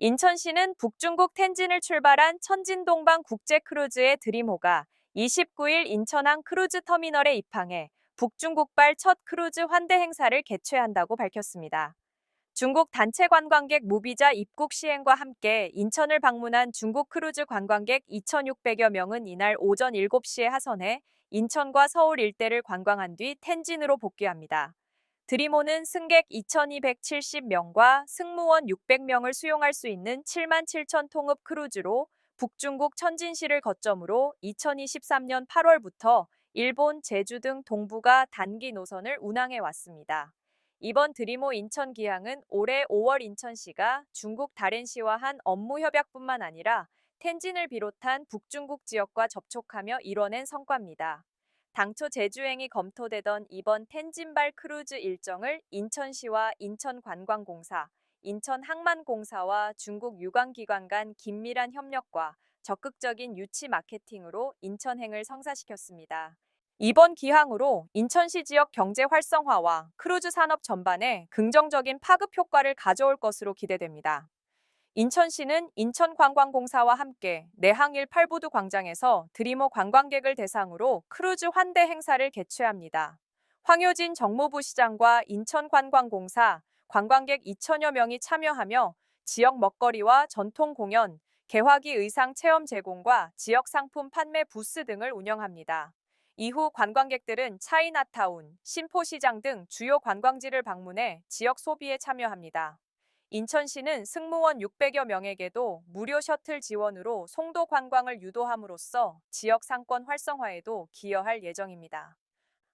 인천시는 북중국 텐진을 출발한 천진동방 국제 크루즈의 드림호가 29일 인천항 크루즈 터미널에 입항해 북중국발 첫 크루즈 환대 행사를 개최한다고 밝혔습니다. 중국 단체 관광객 무비자 입국 시행과 함께 인천을 방문한 중국 크루즈 관광객 2,600여 명은 이날 오전 7시에 하선해 인천과 서울 일대를 관광한 뒤 텐진으로 복귀합니다. 드리모는 승객 2,270명과 승무원 600명을 수용할 수 있는 7만 7천 통읍 크루즈로 북중국 천진시를 거점으로 2023년 8월부터 일본, 제주 등 동북아 단기 노선을 운항해 왔습니다. 이번 드리모 인천 기항은 올해 5월 인천시가 중국 다롄시와 한 업무 협약뿐만 아니라 텐진을 비롯한 북중국 지역과 접촉하며 이뤄낸 성과입니다. 당초 제주행이 검토되던 이번 텐진발 크루즈 일정을 인천시와 인천관광공사, 인천항만공사와 중국 유관기관 간 긴밀한 협력과 적극적인 유치 마케팅으로 인천행을 성사시켰습니다. 이번 기항으로 인천시 지역 경제 활성화와 크루즈 산업 전반에 긍정적인 파급 효과를 가져올 것으로 기대됩니다. 인천시는 인천관광공사와 함께 내항일 팔부두 광장에서 드리모 관광객을 대상으로 크루즈 환대 행사를 개최합니다. 황효진 정무부 시장과 인천관광공사 관광객 2천여 명이 참여하며 지역 먹거리와 전통 공연, 개화기 의상 체험 제공과 지역 상품 판매 부스 등을 운영합니다. 이후 관광객들은 차이나타운, 신포시장 등 주요 관광지를 방문해 지역 소비에 참여합니다. 인천시는 승무원 600여 명에게도 무료 셔틀 지원으로 송도 관광을 유도함으로써 지역 상권 활성화에도 기여할 예정입니다.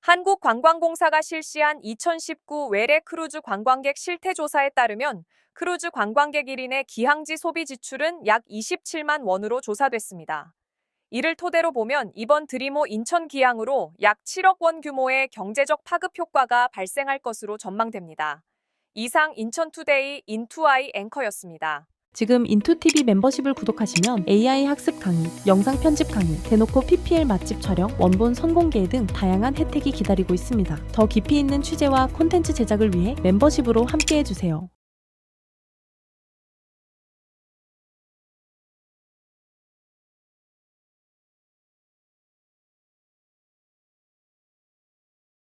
한국관광공사가 실시한 2019 외래 크루즈 관광객 실태 조사에 따르면 크루즈 관광객 1인의 기항지 소비 지출은 약 27만 원으로 조사됐습니다. 이를 토대로 보면 이번 드리모 인천 기항으로 약 7억 원 규모의 경제적 파급 효과가 발생할 것으로 전망됩니다. 이상 인천투데이 인투아이 앵커였습니다. 지금 인투TV 멤버십을 구독하시면 AI 학습 강의, 영상 편집 강의, 대놓고 PPL 맛집 촬영, 원본 선공개 등 다양한 혜택이 기다리고 있습니다. 더 깊이 있는 취재와 콘텐츠 제작을 위해 멤버십으로 함께해주세요.